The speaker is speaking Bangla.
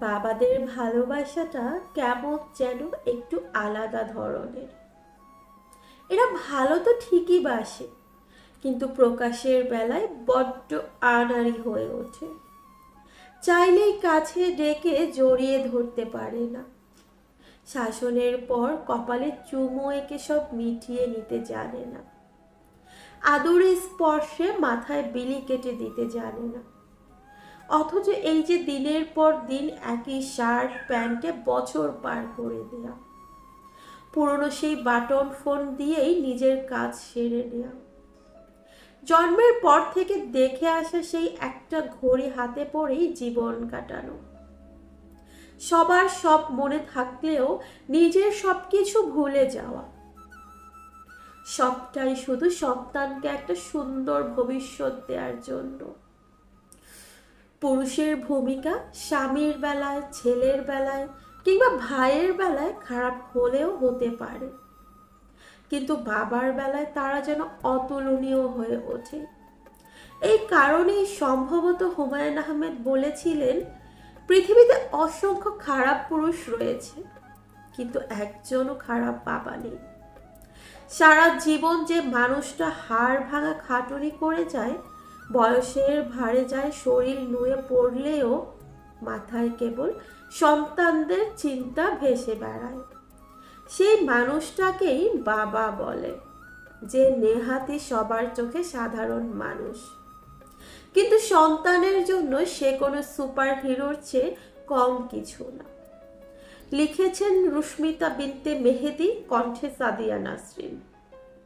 বাবাদের ভালোবাসাটা কেমন যেন একটু আলাদা ধরনের। এরা ভালো তো ঠিকই বাসে, কিন্তু প্রকাশের বেলায় বড্ড আনারি হয়ে ওঠে। চাইলেই কাছে ডেকে জড়িয়ে ধরতে পারে না। শাসনের পর কপালে চুমো এঁকে সব মিটিয়ে নিতে জানে না। আদরের স্পর্শে মাথায় বিলি কেটে দিতে জানে না। অথচ এই যে দিনের পর দিন একই শার্ট, প্যান্টে বছর পার করে দেয়া। পুরনো সেই বাটন ফোন দিয়েই নিজের কাজ সেরে নেওয়া জন্মের পর থেকে দেখে আসা সেই একটা ঘড়ি হাতে পড়েই জীবন কাটানো। সবার সব মনে থাকলেও নিজের সব কিছু ভুলে যাওয়া। সবটাই শুধু সন্তানকে একটা সুন্দর ভবিষ্যৎ দেওয়ার জন্য। পুরুষের ভূমিকা স্বামীর বেলায়, ছেলের বেলায় কিংবা ভাইয়ের বেলায় খারাপ হলেও হতে পারে। কিন্তু বাবার বেলায় তারা যেন অতুলনীয় হয়ে ওঠে। এই কারণেই সম্ভবত হুমায়ুন আহমেদ বলেছিলেন, পৃথিবীতে অসংখ্য খারাপ পুরুষ রয়েছে, কিন্তু একজনও খারাপ বাবা নেই। সারা জীবন যে মানুষটা হাড় ভাঙা খাটুনি করে যায় বয়সের ভারে যায়, শরীর নুয়ে পড়লেও মাথায় কেবল সন্তানদের চিন্তা ভেসে বেড়ায়। সেই মানুষটাকেই বাবা বলে, যে নেহাতি সবার চোখে সাধারণ মানুষ। কিন্তু সন্তানের জন্য সে কোনো সুপার হিরোর চেয়ে কম কিছু না। লিখেছেন রুস্মিতা বিনতে মেহেদি, কণ্ঠে সাদিয়া নাসরিন।